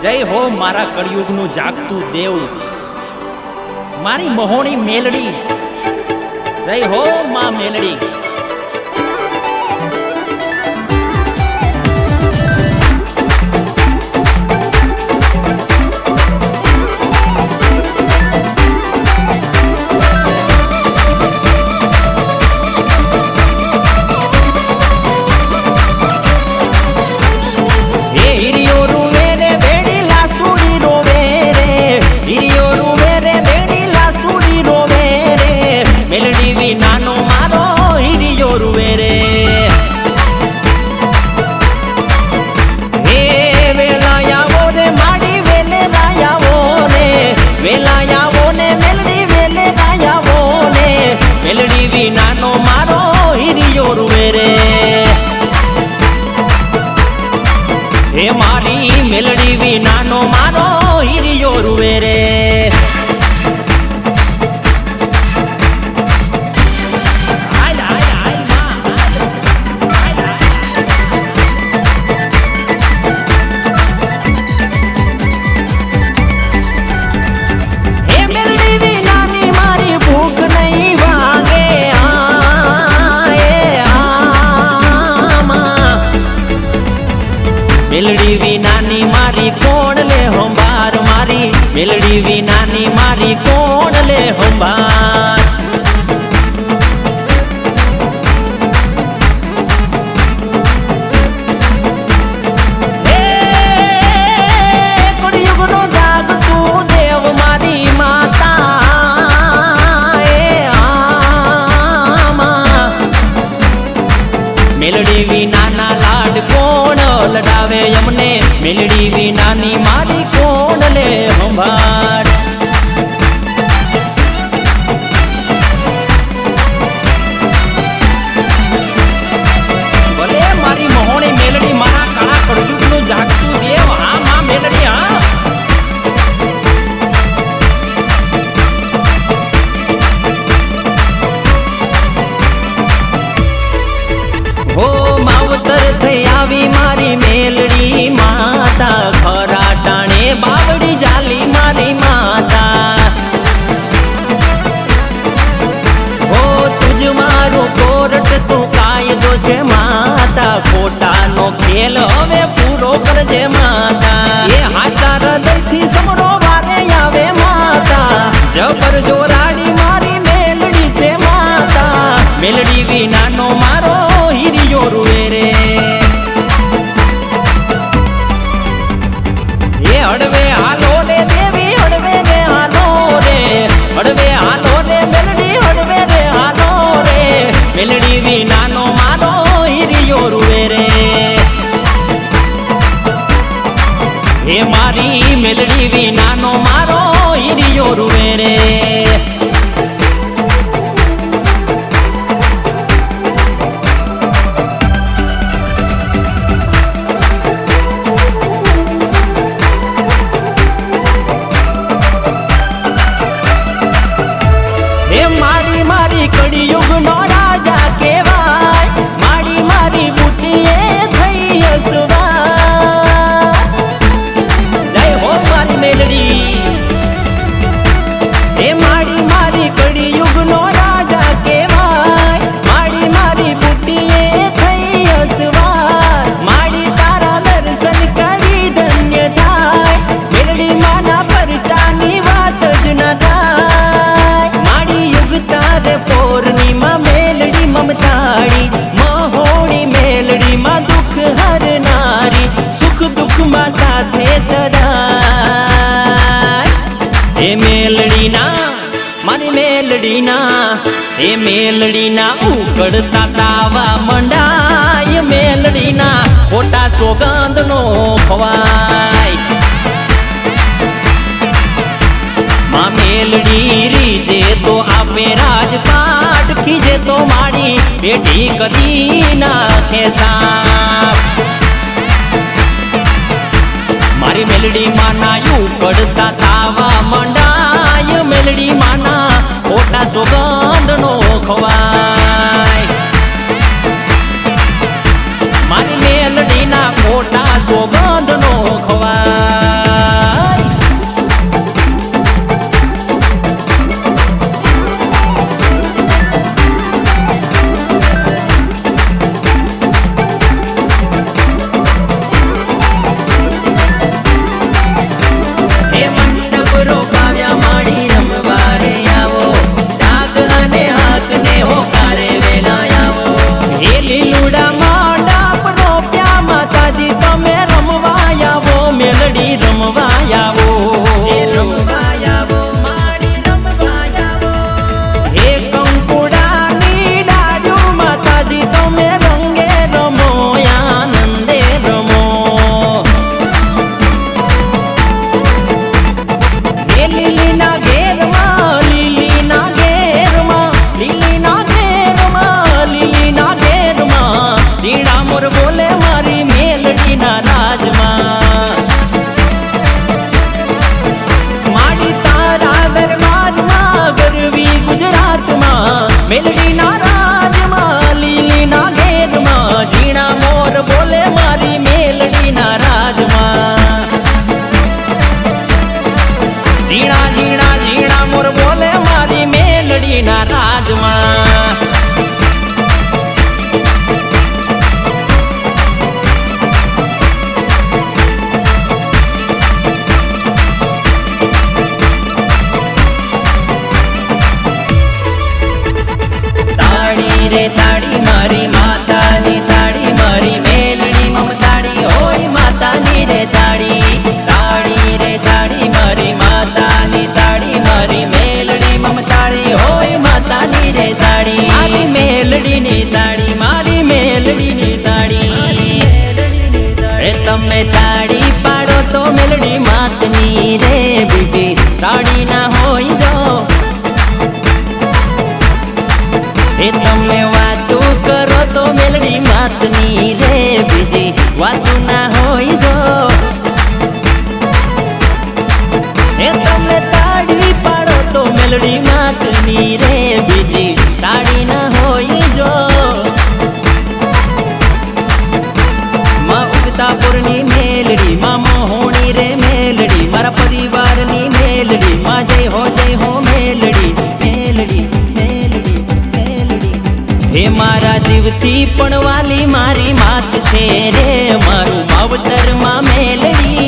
જય હો મારા કળિયુગનું જાગતું દેવ. મારી મહોણી મેલડી. જય હો માં મેલડી. મેલડી વિનાનો મારો હિરિયો રૂવે રે. હે મારી મેલડી વિનાનો મેલડી વિનાની મારી કોણ લે હોંબાર મારી. મેલડી વિનાની મારી કોણ લે હોંબાર કોણ લડાવે અમને મેલડી વિનાની મારી લે ખેલ હવે પૂરો કરજે માતા. એ હાચા હૃદયથી સમરો વારે માતા. જબર જોરાડી મારી મેલડી છે માતા. મેલડી વિનાનો મારો મમતાળી મહોણી મેલડી માં દુઃખ હરનારી સુખ દુઃખમાં સાથે સદા એ મેલડીના, મારી મેલડીના, એ મેલડીના ઉકળતા તાવા મંડાય. મેલડીના ખોટા સોગંદનો ખવાય. માં મેલડી રીજે તો આપે રાજપાટ ખીજે તો મારી પેટી કદી નાખે મારી મેલડી માના ઉકળતા તાવા મંડાય, મેલડી માના ખોટા સુગંધ નો ખવાય. મારી મેલડીના ખોટા વાતું ના હોય જો. એ તમે તાળી પાડો તો મેલડી માતની રે બીજી તાળી ના જીવતી પણ વાલી મારી માત છે રે મારું માવતરમાં મેલડી